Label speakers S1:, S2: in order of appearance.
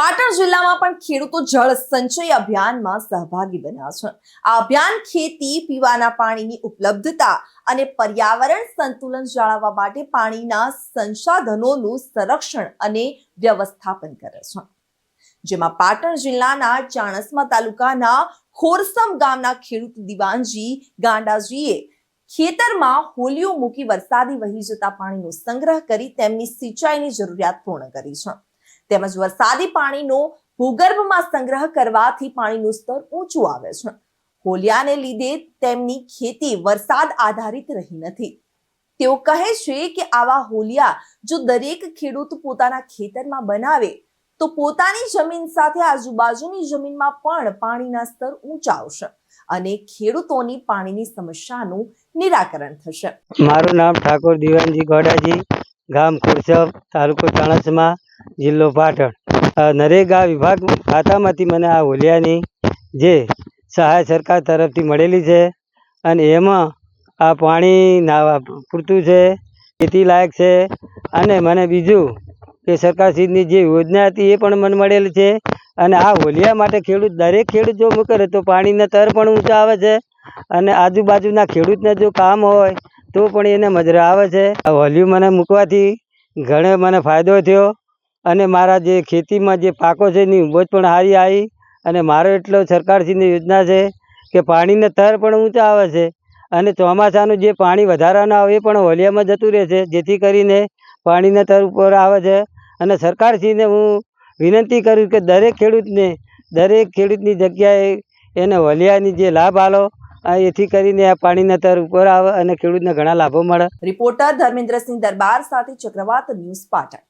S1: પાટણ જિલ્લામાં પણ ખેડૂતો જળ સંચય અભિયાનમાં સહભાગી બન્યા છે. આ અભિયાન ખેતી, પીવાના પાણીની ઉપલબ્ધતા અને પર્યાવરણ સંતુલન જાળવવા માટે પાણીના સંસાધનોનું સંરક્ષણ અને વ્યવસ્થાપન કરે છે. જેમાં પાટણ જિલ્લાના ચાણસ્મા તાલુકાના ખોરસમ ગામના ખેડૂત દિવાનજી ગાંડાજીએ ખેતરમાં હોલીઓ મૂકી વરસાદી વહી જતા પાણીનો સંગ્રહ કરી તેમની સિંચાઈની જરૂરિયાત પૂર્ણ કરી છે. તેમજ વરસાદી પાણીનો ભૂગર્ભમાં સંગ્રહ કરવાથી પાણીનું સ્તર ઊંચું આવે છે. હોલિયાને લીધે તેમની ખેતી વરસાદ આધારિત રહી નથી. તેઓ કહે છે કે આવા હોલિયા જો દરેક ખેડૂત પોતાના ખેતરમાં બનાવે, તો પોતાની જમીન સાથે આજુબાજુની જમીનમાં પણ પાણીના સ્તર ઊંચા આવશે અને ખેડૂતોની પાણીની સમસ્યાનું નિરાકરણ થશે.
S2: મારું નામ ઠાકોર દિવાનજી ગોડાજી, ગામ ખુરસબ તાલુકો ચાણસમા. જિલ્લો પાટણ. નરેગા વિભાગ ખાતામાંથી મને આ હોલિયાની જે સહાય સરકાર તરફથી મળેલી છે અને એમાં આ પાણી નાવા પૂરતું છે, ખેતી લાયક છે અને મને બીજું કે સરકારશ્રીની જે યોજના હતી એ પણ મને મળેલી છે અને આ હોલિયા માટે ખેડૂત દરેક ખેડૂત જો મૂકે તો પાણીના તર પણ ઊંચા આવે છે અને આજુબાજુના ખેડૂતને જો કામ હોય તો પણ એને મજરા આવે છે. આ હોલિયું મને મૂકવાથી ઘણો મને ફાયદો થયો અને મારા જે ખેતીમાં જે પાકો છે એની ઉપજ પણ સારી આવી અને મારો એટલો સરકારશ્રીની યોજના છે કે પાણીના તર પણ ઊંચા આવે છે અને ચોમાસાનું જે પાણી વધારાનું આવે એ પણ હોલિયામાં જતું રહે છે. જેથી કરીને પાણીના તર ઉપર આવે છે અને સરકારશ્રીને હું વિનંતી કરું કે દરેક ખેડૂતને, દરેક ખેડૂતની જગ્યાએ એને હોલિયાની જે લાભ આલો એથી કરીને આ પાણીના તર ઉપર આવે અને ખેડૂતને ઘણા લાભો મળે.
S1: રિપોર્ટર ધર્મેન્દ્રસિંહ દરબાર સાથે ચક્રવાત ન્યૂઝ પાટણ.